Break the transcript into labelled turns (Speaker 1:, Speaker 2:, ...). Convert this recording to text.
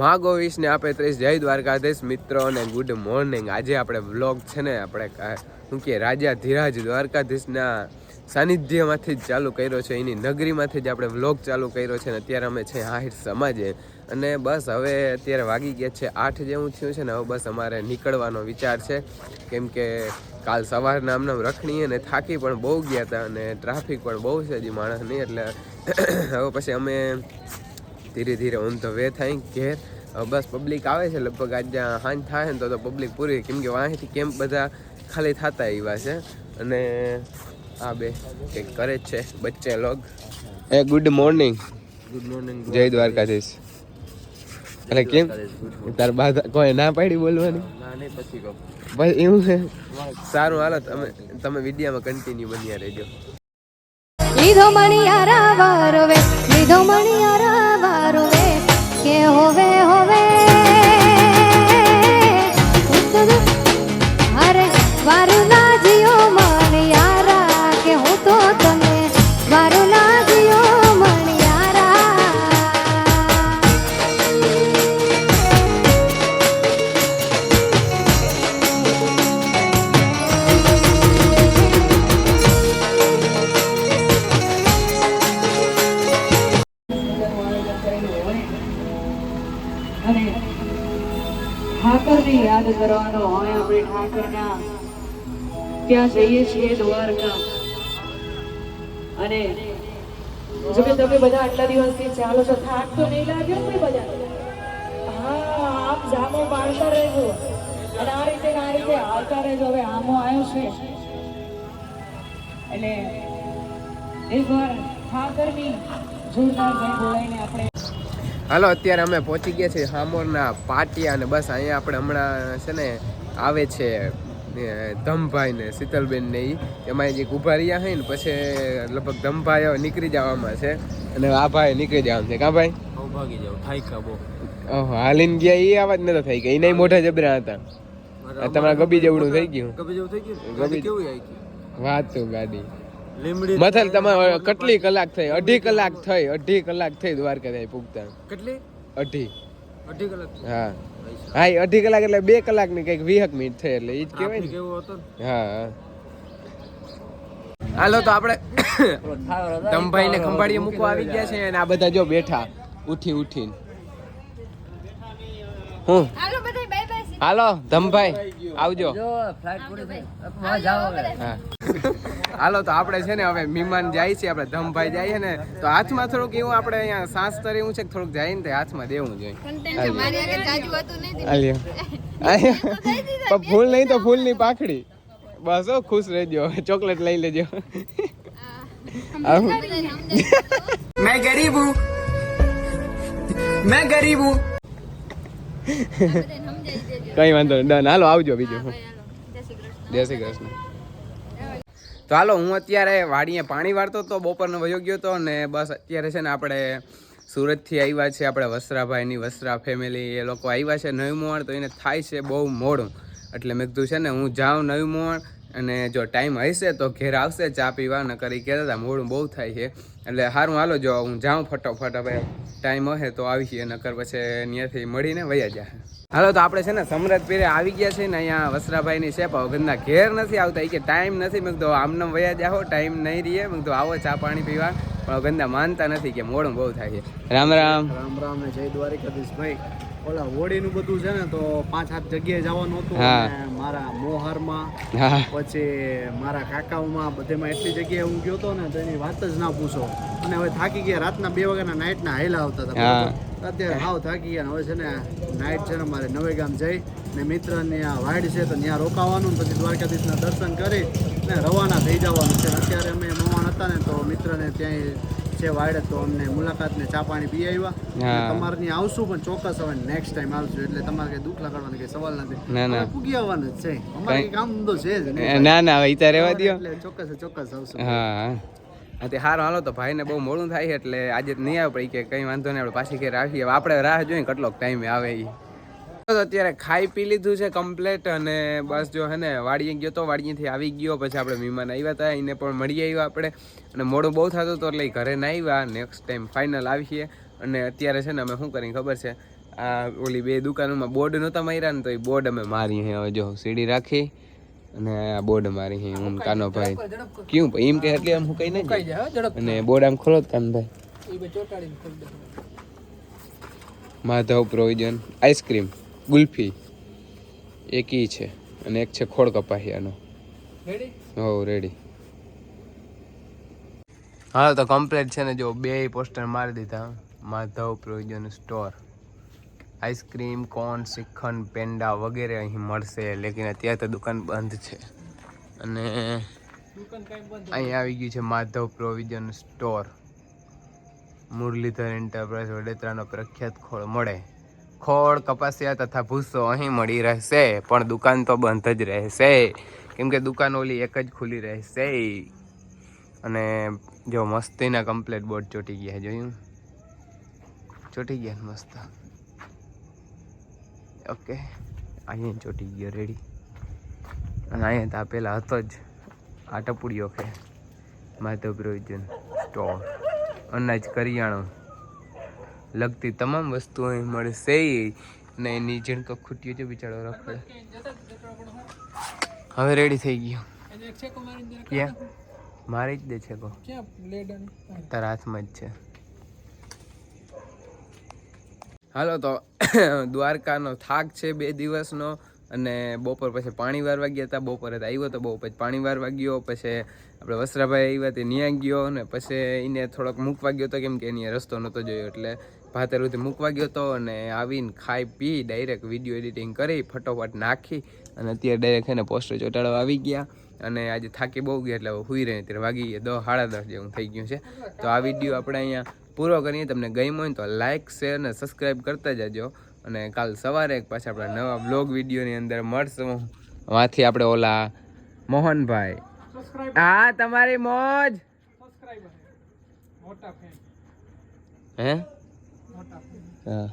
Speaker 1: માગો વિશને આપે ત્રીસ. જય દ્વારકાધીશ મિત્રો અને ગુડ મોર્નિંગ આજે આપણે વ્લોગ છે ને આપણે શું કે રાજા ધીરાજ દ્વારકાધીશના સાનિધ્યમાંથી જ ચાલુ કર્યો છે. એની નગરીમાંથી જ આપણે વ્લોગ ચાલુ કર્યો છે ને અત્યારે અમે છે હાહિર સમાજે. અને બસ હવે અત્યારે વાગી ગયા છે આઠ જેવું થયું છે ને હવે બસ અમારે નીકળવાનો વિચાર છે. કેમ કે કાલ સવારના આમને આમ અને થાકી પણ બહુ ગયા હતા અને ટ્રાફિક પણ બહુ છે હજી માણસની, એટલે હવે પછી અમે ધીરે ધીરે ઓન ધ વે થાય ઘેર. બસ પબ્લિક આવે છે લગભગ આજ હાંજ થાય ને તો તો પબ્લિક પૂરી કેમ કે વાંથી કેમ્પ બધા ખાલી થતા એવા છે. અને આ બે કંઈક કરે જ છે બચ્ચે લોગ એ ગુડ મોર્નિંગ
Speaker 2: ગુડ મોર્નિંગ
Speaker 1: જય દ્વારકાધીશ. એટલે કેમ? તાર બા કોઈ ના પાડી બોલવાની?
Speaker 2: ના નહીં પછી કહું.
Speaker 1: બસ એવું છે? સારું હાલો તમે તમે વિડીયામાં કન્ટિન્યુ બન્યા રહેજો.
Speaker 3: લીધો મણિયારા વારવે લીધો મણિયારા
Speaker 4: કરવાનો. હોય આપણે ઠાકરના ત્યાં જઈએ છીએ દ્વારકા. અને જો કે તમે બધા આટલા દિવસથી ચાલો છો, થાક તો નહીં લાગ્યો ને બધા હા આપ જામો પાડતા રહેજો. અને આ રીતે આ રીતે આવતા રહેજો. હવે આમો આવ્યો છે. એટલે એકવાર ઠાકરની જોરદાર જય બોલાઈને આપણે
Speaker 1: હાલો અત્યારે અમે પહોંચી ગયા છીએ હામોરના પાટિયા અને બસ અહીંયા આપણે હમણાં છે ને આવે છે ધમભાઈ ને શીતલબેન ને એ એમાં જે ઊભા રહ્યા હોય ને પછી લગભગ ધમભાઈ નીકળી જવામાં છે અને આ ભાઈ નીકળી જવાનું છે. કા ભાઈ?
Speaker 2: ભાગી જાઉં થાય બહુ.
Speaker 1: ઓહો હાલીને ગયા એ આવાજ નતો થઈ ગયા. એ નહીં મોટા જબરા હતા. તમારા ગબી જેવડું થઈ ગયું.
Speaker 2: ગબી જેવું થઈ ગયું?
Speaker 1: ગબી-
Speaker 2: કેવું આવી ગયું
Speaker 1: વાત તો ગાડી. મથલ તમારે કેટલી કલાક થઈ? અઢી કલાક થઈ અઢી કલાક થઈ દ્વારકા જાય પૂગતા.
Speaker 2: કેટલી?
Speaker 1: અઢી.
Speaker 2: અઢી કલાક
Speaker 1: હા. હા એ અઢી કલાક એટલે બે કલાકની કંઈક વીહક મિનિટ થઈ એટલે ઈ જ કહેવાય ને. હા હાલો તો આપણે ધમભાઈ ને ખંભાળીએ મૂકવા આવી ગયા છે અને આ બધા જો બેઠા ઉઠી ઉઠીને. હું?
Speaker 3: હાલો બધા બાય બાય
Speaker 1: હાલો ધમભાઈ આવજો. હા. હાલો તો આપણે છે ને હવે મહેમાન જાય છે આપણે ધમભાઈ જાય છે ને તો હાથમાં થોડુંક એવું આપણે અહીંયા સાસ તરી એવું છે કે થોડુંક જાય ને તે હાથમાં દેવું જોઈએ
Speaker 3: કન્ટેન્ટ મારી આગળ જાજુ હતું નહીં
Speaker 1: હાલ્યો પણ ફૂલ નહીં તો ફૂલની પાખડી બસ હો ખુશ રહેજો ચોકલેટ લઈ લેજો આવું.
Speaker 5: मैं गरीब हूँ मैं गरीब हूँ
Speaker 1: કઈ વાંધો નહીં ડન હાલો આવજો બીજું જય શ્રી કૃષ્ણ તો હાલો, હું અત્યારે વાડીએ પાણી વાળતો તો બપોરનો વયો ગયો હતો ને બસ અત્યારે છે ને આપણે સુરતથી આવ્યા છે આપણે વસ્ત્રાભાઈની વસ્ત્રા ફેમિલી એ લોકો આવ્યા છે નવી મોણ તો એને થાય છે બહુ મોડું. એટલે મેં કીધું છે ને, હું જાઉં નવી મોણ અને જો ટાઈમ હશે તો ઘેર આવશે, ચા પીવા ન કરી કહેતા હતા, મોડું બહુ થાય છે. એટલે સારું હાલો, જો હું જાઉં ફટોફટ, હવે ટાઈમ હશે તો આવી છીએ નકર પછી અહીંયાથી મળીને વયા જાય હાલો તો આપણે છે ને સમરથ પીરે આવી ગયા છે ને અહીંયા વસ્ત્રાભાઈની શેપ ઘરના ઘેર નથી આવતા. એ કે ટાઈમ નથી. મેં કીધું આમને વયા જાઓ ટાઈમ નહીં રહીએ. મેં કીધું આવો ચા પાણી પીવા. પણ ગંદા માનતા નથી કે મોડું બહુ થાય છે. રામ રામ.
Speaker 2: રામ રામ ને જય દ્વારિકાધીશ ભાઈ ઓલા હોળીનું બધું છે ને તો પાંચ સાત જગ્યાએ જવાનું હતું મારા મોહરમાં પછી મારા કાકાઓમાં બધેમાં એટલી જગ્યાએ હું ગયો હતો ને તો એની વાત જ ના પૂછો. અને હવે થાકી ગયા. રાતના બે વાગ્યાના નાઇટના હાયલા આવતા હતા? અત્યારે હાવ થાકી ગયા હવે છે ને નાઇટ છે ને મારે નવે ગામ જઈ ને મિત્રની આ વાઇડ છે તો ત્યાં રોકાવાનું પછી દ્વારકાધીશના દર્શન કરી ને રવાના થઈ જવાનું છે. અત્યારે અમે મહેમાન હતા ને તો મિત્રને ત્યાં છે વાઇડ તો અમને મુલાકાત ને ચા પાણી પી આવ્યા. ત્યાં આવશું પણ ચોક્કસ હવે નેક્સ્ટ ટાઈમ આવશું એટલે તમારે કઈ દુઃખ લગાડવાનો કઈ સવાલ નથી.
Speaker 1: ના, ના.
Speaker 2: પૂગી આવવાનું જ છે. અમારે કામ ધંધો છે જ
Speaker 1: ના ના હવે રહેવા દો
Speaker 2: એટલે ચોક્કસ ચોક્કસ આવશું.
Speaker 1: હા. તે સારું હાલો તો ભાઈને બહુ મોડું થાય એટલે આજે નહીં આવે પડી કે કંઈ વાંધો નહીં, આપણે પાછી ઘેર આવીએ. આપણે રાહ જોઈએ કેટલોક ટાઈમે આવે એ તો અત્યારે ખાઈ પી લીધું છે કમ્પ્લેટ અને બસ જો હે ને, વાડીએ ગયો તો વાડીએથી આવી ગયો, પછી આપણે મહેમાન આવ્યા હતા, એને પણ મળી આવ્યા આપણે. અને મોડું બહુ થતું હતું એટલે ઘરે ના આવ્યા. નેક્સ્ટ ટાઈમ ફાઇનલ આવીએ. અને અત્યારે છે ને અમે શું કરીએ ખબર છે, આ ઓલી બે દુકાનોમાં બોર્ડ નહોતા માર્યા ને તો એ બોર્ડ અમે મારી હે, હવે જો સીડી રાખી. અને આ બોર્ડ મારી હે હું કાનો ભાઈ. ક્યું ભાઈ એમ કે એટલે આમ હું કઈ નહીં અને બોર્ડ આમ ખોલો કાન ભાઈ. Madhav provision ice cream kulfi. એક ઈ છે અને એક છે ખોળ કપાહિયાનો હો રેડી હા તો કમ્પ્લીટ છે ને જો બે પોસ્ટર મારી દીધા. Madhav provision store ice cream, cone, shrikhand, peda વગેરે અહીં મળશે, લેકિન અત્યારે તો દુકાન બંધ છે. અને અહીં આવી ગયું છે Madhav provision store. Muralidhar enterprise વડોદરાનો પ્રખ્યાત ખોળ મળે. ખોળ, કપાસિયા તથા ભૂસો અહીં મળી રહેશે, પણ દુકાન તો બંધ જ રહેશે. કેમ કે દુકાન ઓલી એક જ ખુલ્લી રહેશે. અને જો મસ્તીના કમ્પ્લેટ બોર્ડ ચોટી ગયા જોયું? ચોટી ગયા મસ્ત. ઓકે. અહીંયા ચોટી ગયો રેડી અને અહીંયા તો પેલા હતો જ. આ ટપુડીઓ કે માધવ પ્રોવિઝન સ્ટોર અનાજ કરિયાણું. લગતી તમામ વસ્તુઓ અહીં મળશે અને એની ઝીણકો ખૂટ્યો છે બિચારો રખડે. હવે રેડી થઈ ગયો. ક્યાં? મારી જ દે છે કો તારા હાથમાં જ છે. હાલો તો દ્વારકાનો થાક છે બે દિવસનો અને બપોર પછી પાણી વારવા ગયા હતા. બપોરે તો આવ્યો તો બહુ પછી પાણી વારવા ગયો, પછી આપણે વસ્ત્રાભાઈ આવ્યા તે ન્યા ગયો અને પછી એને થોડોક મૂકવા ગયો હતો કેમ કે એની રસ્તો નહોતો જોયો એટલે ભાતરથી મૂકવા ગયો હતો અને આવીને ખાઈ પી ડાયરેક્ટ વીડિયો એડિટિંગ કરી, ફટોફટ નાખી અને અત્યારે ડાયરેક્ટ એને પોસ્ટર ચોટાડવા આવી ગયા અને આજે થાકી બહુ ગયા એટલે હુઈ રહે ત્યારે વાગી ગયા દસ સાડા દસ જેવું થઈ ગયું છે. તો આ વીડિયો આપણે અહીંયા પૂરો કરીએ તમને ગમ્યો હોય તો લાઇક શેર અને સબસ્ક્રાઈબ કરતા જજો. અને કાલ સવારે એક પાછા આપણા નવા બ્લોગ વિડીયોની અંદર મળશું. વાથી આપણે ઓલા મોહનભાઈ. હા તમારી મોજ. હે? હા.